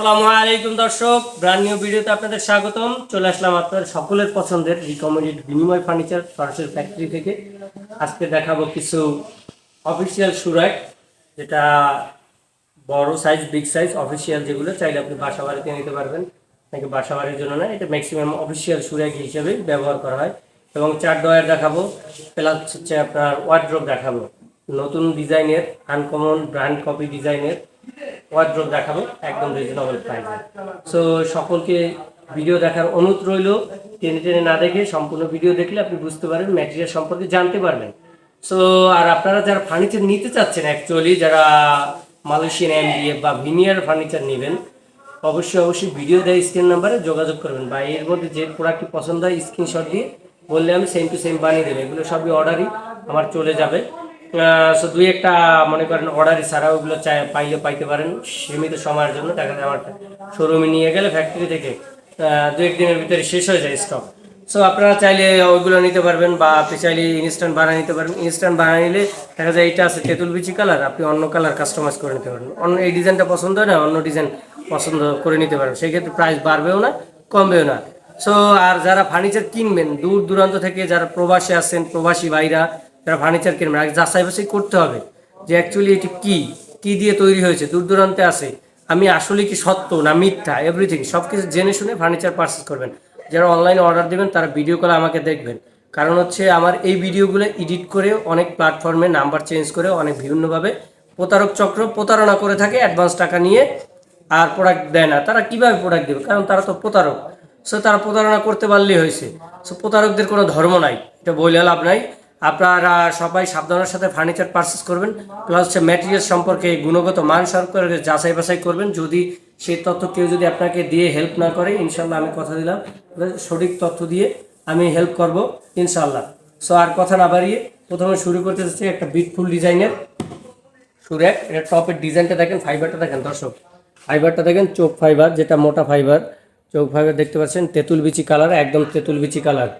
আসসালামু আলাইকুম দর্শক ব্র্যান্ড নিউ ভিডিওতে আপনাদের স্বাগতম। চলে আসলাম আপনাদের সকলের পছন্দের রিকমেন্ডেড বিনিময় ফার্নিচার সরাসরি ফ্যাক্টরি থেকে। আজকে দেখাবো কিছু অফিসিয়াল সুরাক যেটা বড় সাইজ বিগ সাইজ অফিসিয়াল যেগুলো, চাইলে আপনি বাসা বাড়িতে নিতে পারবেন, নাকি বাসা বাড়ির জন্য না, এটা ম্যাক্সিমাম অফিসিয়াল সুরাক হিসেবে ব্যবহার করা হয়। এবং চার ডয়ার দেখাবো প্লাস হচ্ছে আপনার ওয়ার্ড্রোব দেখাবো। নতুন ডিজাইনের আনকমন ব্র্যান্ড কপি ডিজাইনের ওয়ার্ড্রোব দেখাবো, একদম রিজনেবল প্রাইসে সো সকলকে ভিডিও দেখার অনুরোধ রইল, টেনে টেনে না দেখে সম্পূর্ণ ভিডিও দেখলে আপনি বুঝতে পারবেন ম্যাটেরিয়াল সম্পর্কে জানতে পারবেন। সো আর আপনারা যারা ফার্নিচার নিতে চাচ্ছেন অ্যাকচুয়ালি যারা মালয়েশিয়ান এমডিএফ বা ভিনিয়ার ফার্নিচার নেবেন, অবশ্যই অবশ্যই ভিডিও দেয় স্ক্রিন নাম্বারে যোগাযোগ করবেন। বা এর মধ্যে যে প্রোডাক্টটি পছন্দ হয় স্ক্রিনশট দিয়ে বললে আমি সেম টু সেম বানিয়ে দেবো। এগুলো সবই অর্ডারই আমার চলে যাবে। দুই একটা মনে করেন অর্ডার ছাড়া ওগুলো চাই, পাইলে পাইতে পারেন। সীমিত সময়ের জন্য দেখা যায় আমার শোরুমে নিয়ে গেলে ফ্যাক্টরি থেকে দু একদিনের ভিতরে শেষ হয়ে যায় স্টক সো আপনারা চাইলে ওইগুলো নিতে পারবেন বা আপনি চাইলে ইনস্ট্যান্ট বানিয়ে নিতে পারবেন। ইনস্ট্যান্ট বানিয়ে নিলে দেখা যায় এটা আছে তেঁতুল বিচি কালার আপনি অন্য কালার কাস্টমাইজ করে নিতে পারবেন। অন্য এই ডিজাইনটা পছন্দ হয় না, অন্য ডিজাইন পছন্দ করে নিতে পারবেন। সেক্ষেত্রে প্রাইস বাড়বেও না, কমবেও না। সো আর যারা ফার্নিচার কিনবেন, দূর দূরান্ত থেকে যারা প্রবাসী আসছেন প্রবাসী ভাইরা যারা ফার্নিচার কিনবেন আগে যাচাই বাছাই করতে হবে যে অ্যাকচুয়ালি এটি কি কি দিয়ে তৈরি হয়েছে, দূর দূরান্তে আছে, আমি আসলে কি সত্য না মিথ্যা এভরিথিং সব কিছু জেনে শুনে ফার্নিচার পারচেস করবেন। যারা অনলাইনে অর্ডার দেবেন, তারা ভিডিও কলে আমাকে দেখবেন। কারণ হচ্ছে আমার এই ভিডিওগুলো এডিট করে অনেক প্ল্যাটফর্মে নাম্বার চেঞ্জ করে অনেক বিভিন্নভাবে প্রতারক চক্র প্রতারণা করে থাকে অ্যাডভান্স টাকা নিয়ে আর প্রোডাক্ট দেয় না। তারা কীভাবে প্রোডাক্ট দেবে? কারণ তারা তো প্রতারক। সো তারা প্রতারণা করতে পারলেই হয়েছে। সো প্রতারকদের কোনো ধর্ম নাই। এটা বলে লাভ নাই। আপনারা সবাই সাবধানের সাথে ফার্নিচার পারচেস করবেন প্লাস হচ্ছে ম্যাটেরিয়াল সম্পর্কে গুণগত মান সম্পর্কে যাচাই বাছাই করবেন। যদি সেই তথ্য কেউ যদি আপনাকে দিয়ে হেল্প না করে ইনশাল্লাহ আমি কথা দিলাম। সঠিক তথ্য দিয়ে আমি হেল্প করব ইনশাল্লাহ সো আর কথা না বাড়িয়ে প্রথমে শুরু করতে চাচ্ছি একটা বিটফুল ডিজাইনের সুরেক এটা টপের ডিজাইনটা দেখেন ফাইবারটা দেখেন, দর্শক। ফাইবারটা দেখেন, চোখ ফাইবার যেটা মোটা ফাইবার চোখ ফাইবার দেখতে পাচ্ছেন, তেঁতুল বিচি কালার একদম তেঁতুল বিচি কালার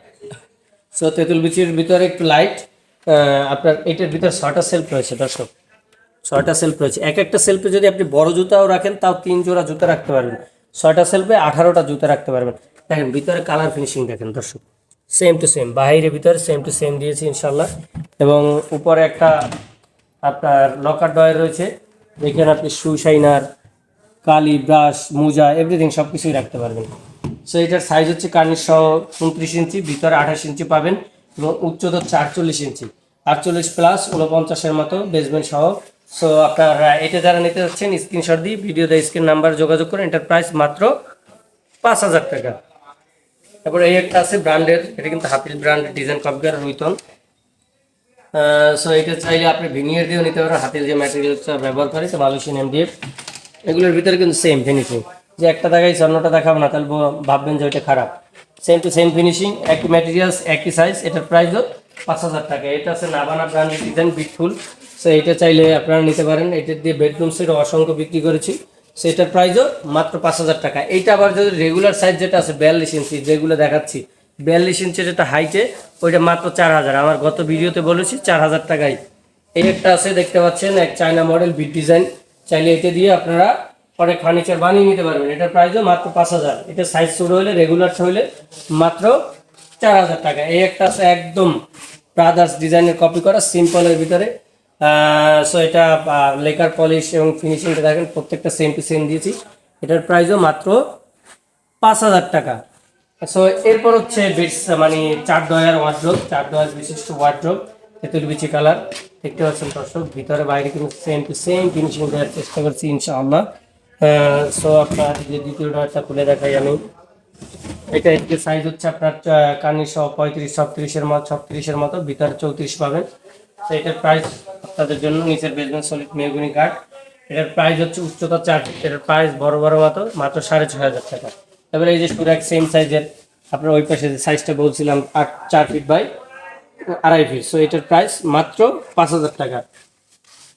সো তেঁতুল বিচির ভিতরে একটু লাইট আপনার এটার ভিতরে ছটা সেলফ রয়েছে, দর্শক। ছয়টা সেলফ রয়েছে। এক একটা সেলফে যদি আপনি বড় জুতাও রাখেন, তাও তিন জোড়া জুতা রাখতে পারবেন। ছয়টা সেলফে আঠারোটা জুতা রাখতে পারবেন। দেখেন, ভিতরে কালার ফিনিশিং দেখেন, দর্শক। সেম টু সেম বাইরের ভিতরে সেম টু সেম দিয়েছি ইনশাল্লাহ এবং উপরে একটা আপনার লকার ডয়ার রয়েছে। যেখানে আপনি শু শাইনার কালি ব্রাশ মোজা এভরিথিং সব কিছুই রাখতে পারবেন। সো এটার সাইজ হচ্ছে কার্নিশ সহ উনত্রিশ ইঞ্চি, ভিতরে আঠাশ ইঞ্চি পাবেন এবং উচ্চতা হচ্ছে আটচল্লিশ ইঞ্চি। আটচল্লিশ প্লাস উনপঞ্চাশের মতো বেসমেন্ট সহ। সো আপনারা এটা যারা নিতে যাচ্ছেন স্ক্রিনশট দিয়ে ভিডিওতে স্ক্রিন নাম্বার যোগাযোগ করেন। এটার প্রাইস মাত্র পাঁচ হাজার টাকা। তারপর এই একটা আছে ব্র্যান্ডের এটা কিন্তু হাপিল ব্র্যান্ডের ডিজাইন কপিকার রুইতন সো এটা চাইলে আপনি ভিনিয়ার দিয়েও নিতে পারেন। হাতের যে ম্যাটেরিয়ালটা ব্যবহার করে তো মালয়েশিয়ান এমডিএফ এগুলোর ভিতরে কিন্তু সেম ফিনিশিং যে একটা দেখাই অন্যটা দেখাবো না, তাহলে ভাববেন যে ওইটা খারাপ। সেম টু সেম ফিনিশিং একই ম্যাটেরিয়ালস একই সাইজ এটার প্রাইস হলো পাঁচ হাজার টাকা। এটা আছে নাবানা ব্র্যান্ডের ডিজাইন বিটফুল সো এটা চাইলে আপনারা নিতে পারেন। এটা দিয়ে বেডরুম সেট অসংখ্য বিক্রি করেছি। সেটার প্রাইসও মাত্র পাঁচ হাজার টাকা। এইটা আবার যদি রেগুলার সাইজ যেটা আছে, বিয়াল্লিশ ইঞ্চি যেগুলো দেখাচ্ছি, বিয়াল্লিশ ইঞ্চি যেটা হাইটে ওইটা মাত্র চার হাজার। আমার গত ভিডিওতে বলেছি চার হাজার টাকায়। এই একটা আছে, দেখতে পাচ্ছেন, এক চায়না মডেল বিট ডিজাইন চাইলে এটা দিয়ে আপনারা অনেক ফার্নিচার বানিয়ে নিতে পারবেন। এটার প্রাইসও মাত্র পাঁচ হাজার। এটা সাইজ ছোট হলে রেগুলার হলে মাত্র চার হাজার টাকা। এই একটা একদম ব্রাদার্স ডিজাইনের কপি করা সিম্পলের ভিতরে। সো এটা লেকার পলিশ এবং ফিনিশিংটা দেখেন, প্রত্যেকটা সেম টু সেম দিয়েছি। এটার প্রাইসও মাত্র পাঁচ হাজার টাকা। সো এরপর হচ্ছে বেডস মানে চার ডয়ার ওয়ার্ড্রোব চার ডয়ার বিশিষ্ট ওয়ার্ড্রোব তেঁতুল বিচি কালার দেখতে পাচ্ছেন দর্শক, ভিতরে বাইরে কিন্তু সেম টু সেম ফিনিশিং দেওয়ার চেষ্টা করছি ইনশাআল্লাহ। সো আপনার যে দ্বিতীয় ডয়ারটা খুলে দেখাই আমি। এটা একটি সাইজ হচ্ছে আপনার কানি সহ পঁয়ত্রিশ, ছত্রিশের মতো ছত্রিশের মতো, ভিতরে চৌত্রিশ পাবেন। তো এটার প্রাইস আপনাদের জন্য, নিচের বেসমেন্ট সলিড মেগুনি কাঠ এটার প্রাইস হচ্ছে উচ্চতা চার এটার প্রাইস বড় বড় মতো, মাত্র সাড়ে ছয় হাজার টাকা। এবারে এই যে সুরাক সেম সাইজের আপনার ওই পাশে যে সাইজটা বলছিলাম, আট চার ফিট বাই আড়াই ফিট সো এটার প্রাইস মাত্র পাঁচ হাজার টাকা।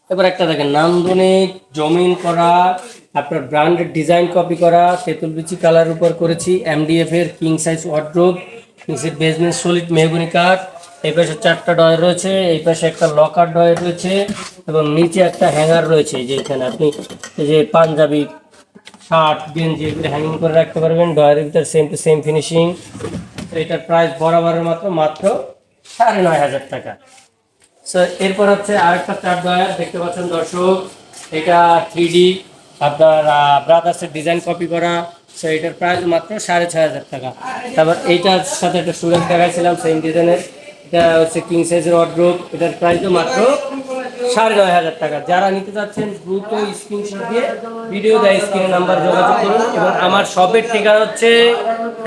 এবার একটা দেখেন, নান্দনিক জমিন করা, আপনার ব্র্যান্ডের ডিজাইন কপি করা, তেঁতুল বিচি কালার উপর করেছি এমডিএফ এর কিং সাইজ ওয়ার্ড্রোব নিচে বেসমেন্ট সলিড মেহগুনি কাঠ, এই পাশে চারটা ডয়ার রয়েছে, এই পাশে একটা লকার ডয়ার রয়েছে এবং নিচে একটা হ্যাঙ্গার রয়েছে যে এখানে আপনি যে পাঞ্জাবি, শার্ট, গেঞ্জি এগুলো হ্যাঙ্গিং করে রাখতে পারবেন ডয়ারের ভিতর সেম টু সেম ফিনিশিং এটার প্রাইস বরাবরের মাত্র মাত্র সাড়ে নয় হাজার টাকা। সো এরপর হচ্ছে আরেকটা চার ডয়ার দেখতে পাচ্ছেন দর্শক, এটা থ্রি ডি আপনার ব্রাদার্সের ডিজাইন কপি করা। সো এটার প্রাইস মাত্র সাড়ে ছয় হাজার টাকা। তারপর এইটার সাথে একটা স্টুডেন্ট দেখাইছিলাম সেম ডিজাইনের এটা হচ্ছে কিং সাইজের অর্ড্রুপ এটার প্রাইসও মাত্র সাড়ে নয় হাজার টাকা। যারা নিতে চাচ্ছেন, দ্রুত স্ক্রিনশট দিয়ে ভিডিও দেয় স্ক্রিনের নাম্বার যোগাযোগ করুন এবং আমার শপের ঠিকানা হচ্ছে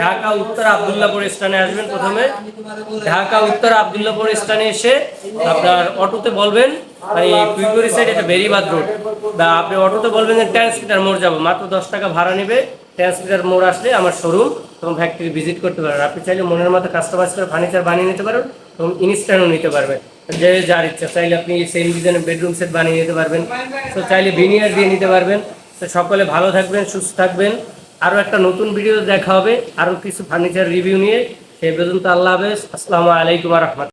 ঢাকা উত্তর আবদুল্লাপুর স্থানে আসবেন প্রথমে। ঢাকা উত্তর আবদুল্লাপুর স্থানে এসে আপনার অটোতে বলবেন এই কুইগুড়ি সাইড এটা বেরিবাদ রোড বা আপনি অটোতে বলবেন যে ট্রান্সমিটার মোড় যাব। মাত্র দশ টাকা ভাড়া নেবে ট্রান্সমিটার মোড় আসলে আমার শোরুম এবং ফ্যাক্টরি ভিজিট করতে পারেন আপনি চাইলে মনের মতো কাস্টমাইজ করে ফার্নিচার বানিয়ে নিতে পারেন এবং ইনস্ট্যান্টও নিতে পারবেন। যে যার ইচ্ছা, চাইলে আপনি সেম ডিজাইনের বেডরুম সেট বানিয়ে নিতে পারবেন। তো চাইলে ভিনিয়ার দিয়ে নিতে পারবেন। তো সকলে ভালো থাকবেন, সুস্থ থাকবেন। আরও একটা নতুন ভিডিও দেখা হবে। আরও কিছু ফার্নিচার রিভিউ নিয়ে। সেই পর্যন্ত আল্লাহ হাফেজ। আসসালামু আলাইকুম রহমত